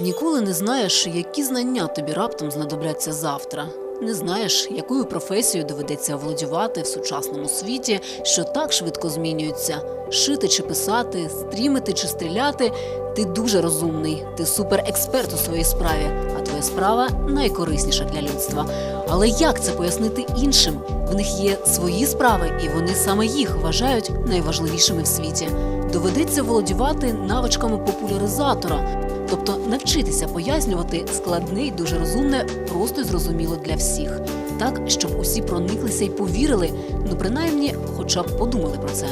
Ніколи не знаєш, які знання тобі раптом знадобляться завтра. Не знаєш, якою професією доведеться оволодівати в сучасному світі, що так швидко змінюється. Шити чи писати, стрімити чи стріляти. Ти дуже розумний, ти суперексперт у своїй справі, а твоя справа найкорисніша для людства. Але як це пояснити іншим? В них є свої справи, і вони саме їх вважають найважливішими в світі. Доведеться володівати навичками популяризатора, тобто навчитися пояснювати складне і дуже розумне, просто й зрозуміло для всіх, так щоб усі прониклися й повірили, ну принаймні, хоча б подумали про це.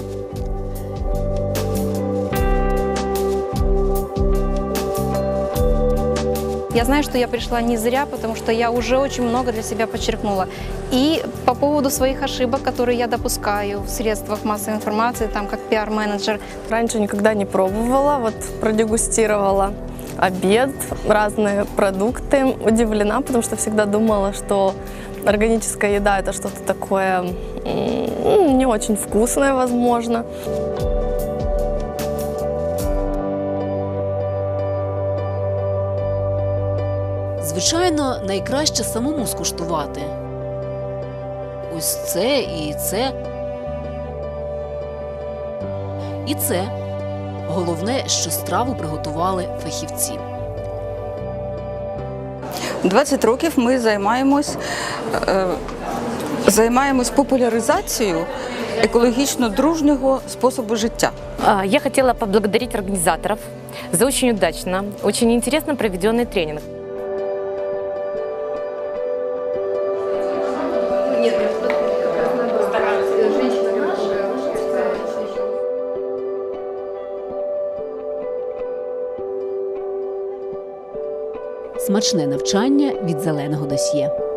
Я знаю, что я пришла не зря, потому что я уже очень много для себя подчеркнула. И по поводу своих ошибок, которые я допускаю в средствах массовой информации, там как пиар-менеджер, Раньше никогда не пробовала, вот продегустировала обед, разные продукты. Удивлена, потому что всегда думала, что органическая еда это что-то такое м, не очень вкусное, возможно. Звичайно, найкраще самому скуштувати. Ось це і це. І це. Головне, що страву приготували фахівці. 20 років ми займаємось, е, займаємось популяризацією екологічно дружнього способу життя. Я хотела поблагодарить организаторов за очень удачно, очень интересно проведенный тренинг. Смачне навчання від зеленого досьє.